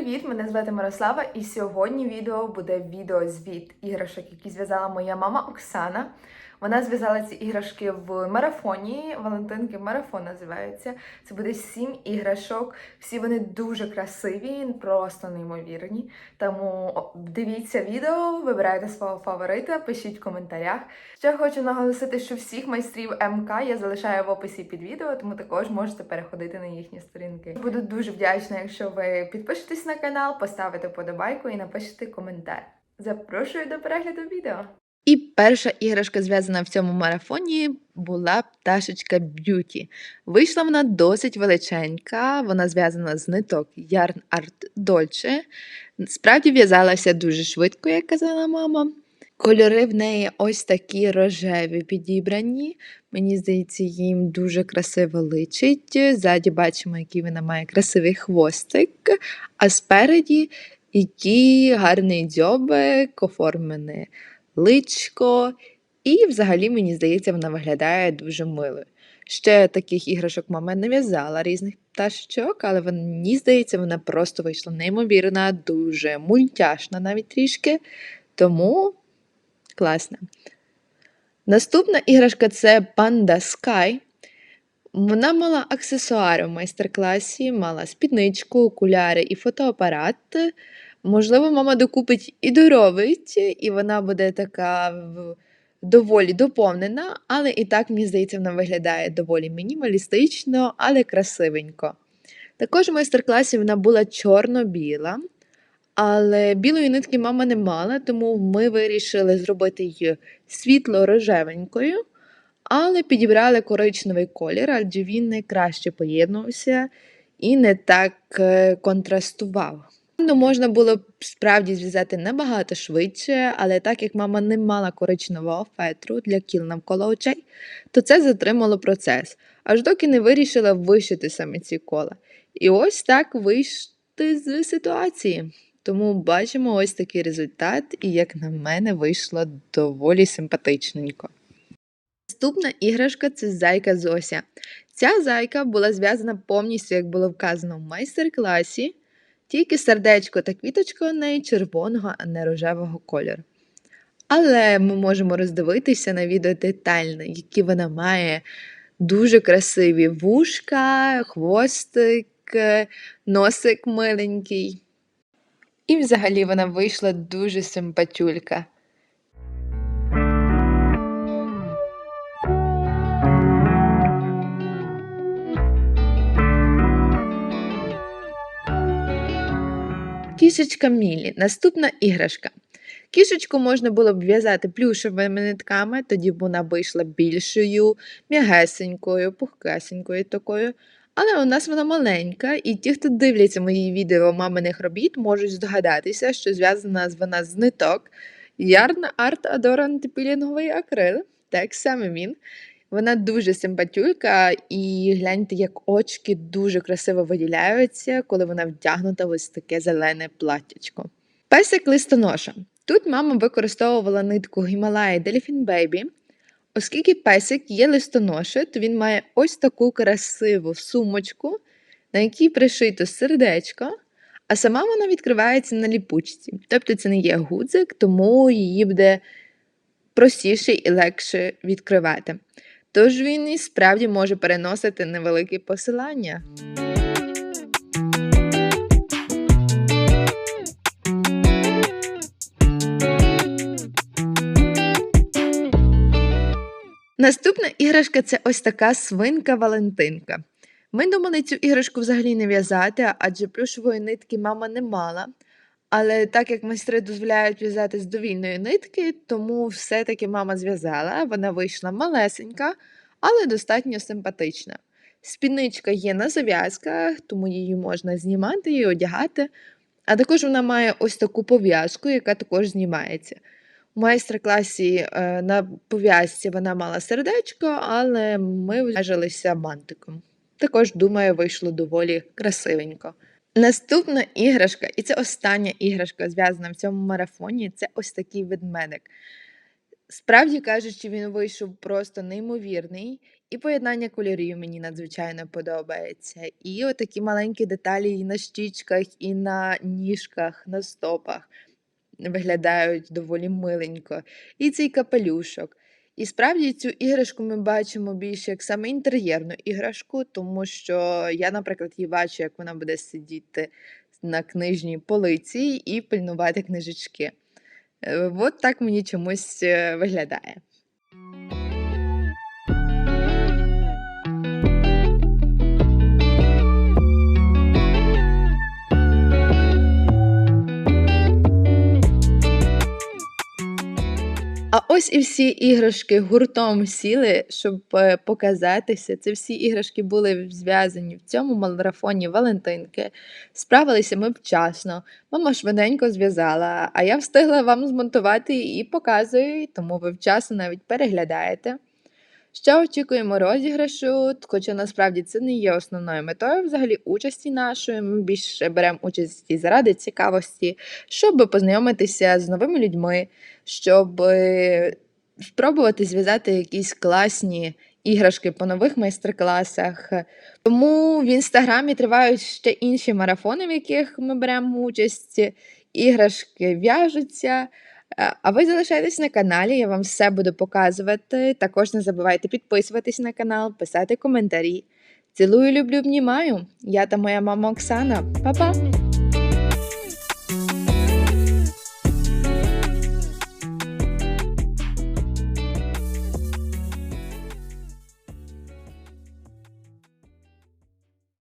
привіт! Мене звати Мирослава, і сьогодні відео буде відеозвіт іграшок, які зв'язала моя мама Оксана. Вона зв'язала ці іграшки в марафоні. Валентинки марафон називається. Це буде сім іграшок. Всі вони дуже красиві, просто неймовірні. Тому дивіться відео, вибирайте свого фаворита, пишіть в коментарях. Ще хочу наголосити, що всіх майстрів МК я залишаю в описі під відео, тому також можете переходити на їхні сторінки. Буду дуже вдячна, якщо ви підпишетесь на канал, поставите подобайку і напишете коментар. Запрошую до перегляду відео. І перша іграшка, зв'язана в цьому марафоні, була пташечка Б'юті. Вийшла вона досить величенька, вона зв'язана з ниток Yarn Art Dolce. Справді в'язалася дуже швидко, як казала мама. Кольори в неї ось такі рожеві підібрані. Мені здається, їм дуже красиво личить. Ззаді бачимо, який вона має красивий хвостик, а спереді який гарний дзьобик, оформлений личко. І взагалі, мені здається, вона виглядає дуже мило. Ще таких іграшок мама не в'язала різних пташечок, але мені здається, вона просто вийшла неймовірна, дуже мультяшна навіть трішки. Тому класна. Наступна іграшка це Panda Sky. Вона мала аксесуари в майстер-класі, мала спідничку, окуляри і фотоапарат. Можливо, мама докупить і доробить, і вона буде така доволі доповнена, але і так, мені здається, вона виглядає доволі мінімалістично, але красивенько. Також в майстер-класі вона була чорно-біла, але білої нитки мама не мала, тому ми вирішили зробити її світло-рожевенькою, але підібрали коричневий колір, адже він найкраще поєднувався і не так е, контрастував. Ну, можна було б справді зв'язати набагато швидше, але так як мама не мала коричневого фетру для кіл навколо очей, то це затримало процес, аж доки не вирішила вишити саме ці кола. І ось так вийти з ситуації. Тому бачимо ось такий результат, і, як на мене, вийшло доволі симпатичненько. Наступна іграшка це зайка Зося. Ця зайка була зв'язана повністю, як було вказано в майстер-класі, тільки сердечко та квіточка у неї червоного, а не рожевого кольору. Але ми можемо роздивитися на відео детально, які вона має дуже красиві вушка, хвостик, носик миленький. І взагалі вона вийшла дуже симпатюлька. Кішечка Мілі. Наступна іграшка. Кішечку можна було б в'язати плюшевими нитками, тоді б вона вийшла більшою, м'ягесенькою, пухкесенькою такою. Але у нас вона маленька, і ті, хто дивляться мої відео маминих робіт, можуть здогадатися, що зв'язана вона з ниток Yarn Art Adorant пілінговий акрил. Так саме він. Вона дуже симпатюлька, і гляньте, як очки дуже красиво виділяються, коли вона вдягнута в ось таке зелене платтячко. Песик листоноша. Тут мама використовувала нитку Himalaya Delphine Baby. Оскільки песик є листоноша, то він має ось таку красиву сумочку, на якій пришито сердечко, а сама вона відкривається на ліпучці. Тобто це не є гудзик, тому її буде простіше і легше відкривати. Тож він і справді може переносити невеликі посилання. Наступна іграшка це ось така свинка Валентинка. Ми думали цю іграшку взагалі не в'язати, адже плюшової нитки мама не мала. Але так як майстри дозволяють в'язати з довільної нитки, тому все-таки мама зв'язала, вона вийшла малесенька, але достатньо симпатична. Спідничка є на зав'язках, тому її можна знімати і одягати. А також вона має ось таку пов'язку, яка також знімається. У майстер-класі е, на пов'язці вона мала сердечко, але ми в'яжилися бантиком. Також, думаю, вийшло доволі красивенько. Наступна іграшка, і це остання іграшка, зв'язана в цьому марафоні, це ось такий ведмедик. Справді кажучи, він вийшов просто неймовірний, І поєднання кольорів мені надзвичайно подобається. І отакі маленькі деталі і на щічках, і на ніжках, на стопах виглядають доволі миленько. І цей капелюшок. І справді цю іграшку ми бачимо більше як саме інтер'єрну іграшку, тому що я, наприклад, її бачу, як вона буде сидіти на книжній полиці і пильнувати книжечки. Е, От так мені чомусь е, виглядає. Ось і всі іграшки гуртом сіли, щоб е, показатися. Це всі іграшки були зв'язані в цьому марафоні Валентинки. Справилися ми вчасно. Мама швиденько зв'язала, а я встигла вам змонтувати і показую, тому ви вчасно навіть переглядаєте. Ще очікуємо розіграшу, хоча насправді це не є основною метою взагалі участі нашої. Ми більше беремо участь заради цікавості, щоб познайомитися з новими людьми, щоб е, спробувати зв'язати якісь класні іграшки по нових майстер-класах. Тому в інстаграмі тривають ще інші марафони, в яких ми беремо участь. Іграшки в'яжуться. Е, А ви залишайтесь на каналі, я вам все буду показувати. Також не забувайте підписуватись на канал, писати коментарі. Цілую, люблю, обнімаю. Я та моя мама Оксана. Па-па!